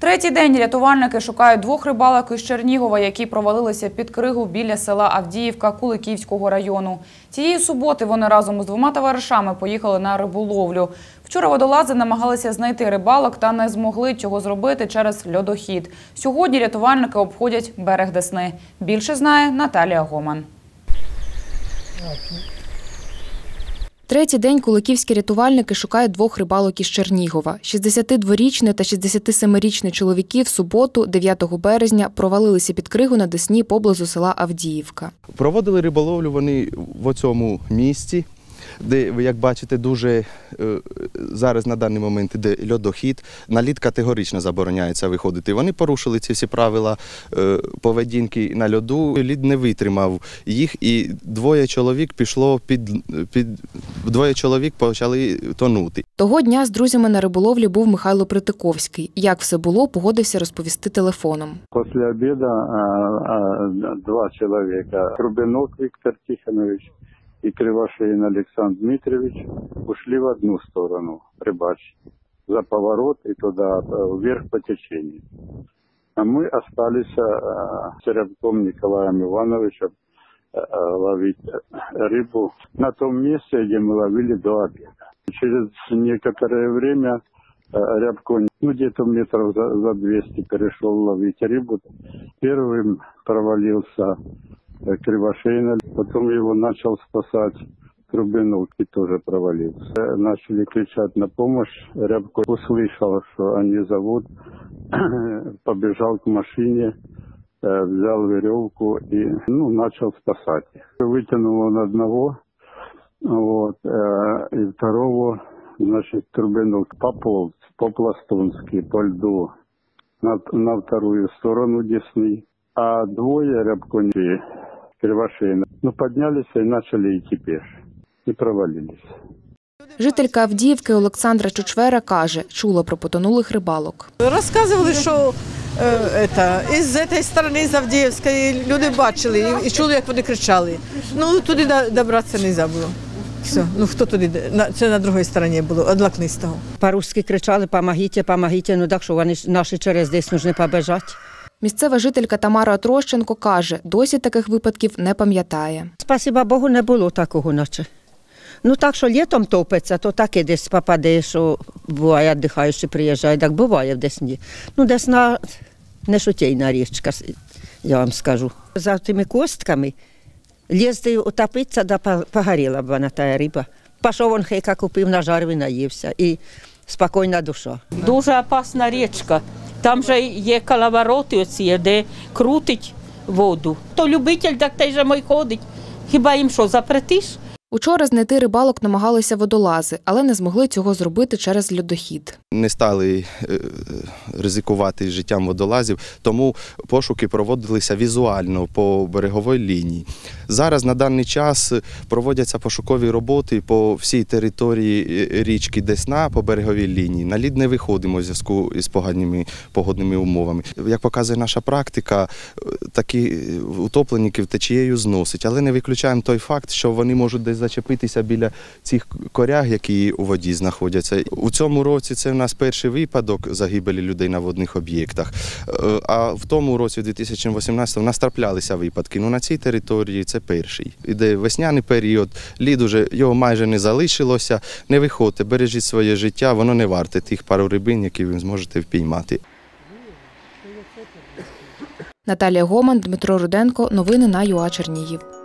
Третій день рятувальники шукають двох рибалок із Чернігова, які провалилися під кригу біля села Авдіївка Куликівського району. Цієї суботи вони разом з двома товаришами поїхали на риболовлю. Вчора водолази намагалися знайти рибалок та не змогли цього зробити через льодохід. Сьогодні рятувальники обходять берег Десни. Більше знає Наталія Гоман. Третій день куликівські рятувальники шукають двох рибалок із Чернігова. 62-річний та 67-річний чоловіки в суботу, 9 березня, провалилися під кригу на Десні поблизу села Авдіївка. Проводили риболовлю вони в цьому місці, де, ви як бачите, дуже е, зараз на даний момент іде льодохід. На лід категорично забороняється виходити. Вони порушили ці всі правила е, поведінки на льоду. Лід не витримав їх, і двоє чоловік пішло під, під двоє чоловік почали тонути. Того дня з друзями на риболовлі був Михайло Притиковський. Як все було, погодився розповісти телефоном. После обеда а, а, два человека, Трубинок Виктор Тихонович и Кривошеин Александр Дмитриевич, ушли в одну сторону рыбачить, за поворот и туда, э, вверх по течению. А мы остались а, с Рябком Николаем Ивановичем а, а, ловить э, рыбу на том месте, где мы ловили до обеда. Через некоторое время э, Рябко, ну где-то метров за, за 200 перешел ловить рыбу. Первым провалился э, Кривошейна, потом его начал спасать Трубинок и тоже провалился. Э, Начали кричать на помощь. Рябко услышал, что они зовут, побежал к машине, э, взял веревку и ну, начал спасать. Вытянул он одного, вот, э, и второго, значит, Трубинок пополз по-пластунски, по льду на, на вторую сторону Десны. А двое Рябко и Кривошеина, ну, поднялись и начали идти пеши. И провалились. Жителька Авдіївки Олександра Чучвера каже, чула про потонулих рибалок. Розказували, що е, это, із цієї сторони, з Авдіївської, люди бачили і, і чули, як вони кричали. Ну, туди добратися не можна було. Все, ну хто туди, це на другій стороні було, од Лакнистого. По-русски кричали «помогите, помогите», ну так що вони наші через десь нужні побежати. Місцева жителька Тамара Отрощенко каже, досі таких випадків не пам'ятає. Спасіба Богу, не було такого наче. Ну так, що літом топиться, то таки десь попаде, що буває, віддихаючи приїжджає, так буває в Десні. Ну, Десна не шутейна річка, я вам скажу. За тими костками лізти утопитися, да погоріла б вона та риба. Пішов он хейка купив, нажарив і наївся. І спокійна душа. Дуже опасна річка. Там же є калавороти, оці, де крутить воду. То любитель, так теж мой ходить. Хіба їм що, запретиш? Учора знайти рибалок намагалися водолази, але не змогли цього зробити через льодохід. Не стали е, ризикувати життям водолазів, тому пошуки проводилися візуально по береговій лінії. Зараз на даний час проводяться пошукові роботи по всій території е, річки Десна по береговій лінії. На лід не виходимо в зв'язку із поганими погодними умовами. Як показує наша практика, е, такі утопленників течією зносить, але не виключаємо той факт, що вони можуть десь зачепитися біля цих коряг, які у воді знаходяться. У цьому році це в нас перший випадок загибелі людей на водних об'єктах. Е, А в тому році, 2018, у нас траплялися випадки. Ну на цій території це перший. Іде весняний період, лід уже його майже не залишилося. Не виходьте, бережіть своє життя, воно не варте тих пару рибин, які ви зможете впіймати. Наталія Гоман, Дмитро Руденко. Новини на ЮА Чернігів.